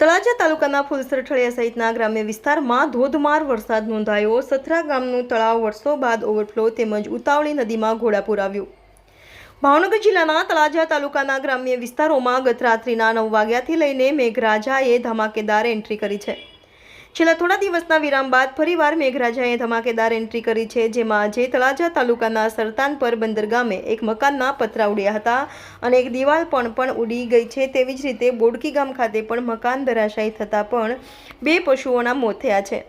તળાજા તાલુકાના ફુલસરઠળિયા સહિતના ગ્રામ્ય વિસ્તારમાં ધોધમાર વરસાદ નોંધાયો. સથરા ગામનું તળાવ વર્ષો બાદ ઓવરફ્લો તેમજ ઉતાવળી નદીમાં ઘોડાપુર આવ્યું. ભાવનગર જિલ્લાના તળાજા તાલુકાના ગ્રામ્ય વિસ્તારોમાં ગત રાત્રિના નવ વાગ્યાથી લઈને મેઘરાજાએ ધમાકેદાર એન્ટ્રી કરી છે. છેલ્લા થોડા દિવસના વિરામ બાદ ફરીવાર મેઘરાજાએ ધમાકેદાર એન્ટ્રી કરી છે, જેમાં આજે તળાજા તાલુકાના સરતાનપર બંદર ગામે એક મકાનના પતરા ઉડ્યા હતા અને એક દિવાલ પણ પણ ઉડી ગઈ છે. તેવી જ રીતે બોડકી ગામ ખાતે પણ મકાન ધરાશાયી થતાં પણ બે પશુઓના મોત થયા છે.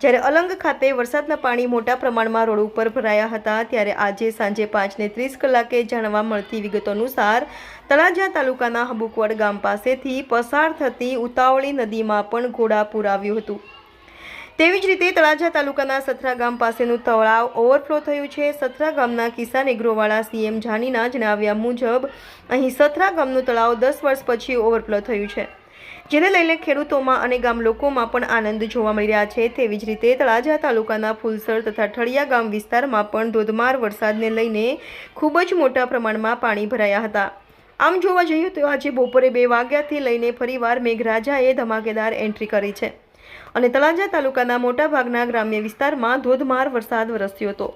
જ્યારે અલંગ ખાતે વરસાદના પાણી મોટા પ્રમાણમાં રોડ ઉપર ભરાયા હતા, ત્યારે આજે સાંજે પાંચને ત્રીસ કલાકે જાણવા મળતી વિગતો અનુસાર તળાજા તાલુકાના હબુકવડ ગામ પાસેથી પસાર થતી ઉતાવળી નદીમાં પણ ઘોડાપૂર આવ્યું હતું. તેવી જ રીતે તળાજા તાલુકાના સથરા ગામ પાસેનું તળાવ ઓવરફ્લો થયું છે. સથરા ગામના કિસાન એગ્રોવાળા સીએમ જાનીના જણાવ્યા મુજબ, અહીં સથરા ગામનું તળાવ દસ વર્ષ પછી ઓવરફ્લો થયું છે. જેને લઈને ખેડૂતોમાં અને ગામ લોકોમાં પણ આનંદ જોવા મળી રહ્યા છે. તેવી જ રીતે તળાજા તાલુકાના ફુલસર તથા ઠળિયા ગામ વિસ્તારમાં પણ ધોધમાર વરસાદને લઈને ખૂબ જ મોટા પ્રમાણમાં પાણી ભરાયા હતા. આમ જોવા જઈએ તો આજે બપોરે બે વાગ્યાથી લઈને ફરીવાર મેઘરાજાએ ધમાકેદાર એન્ટ્રી કરી છે. અને તળાજા તાલુકાના મોટાભાગના ગ્રામ્ય વિસ્તારમાં ધોધમાર વરસાદ વરસ્યો હતો.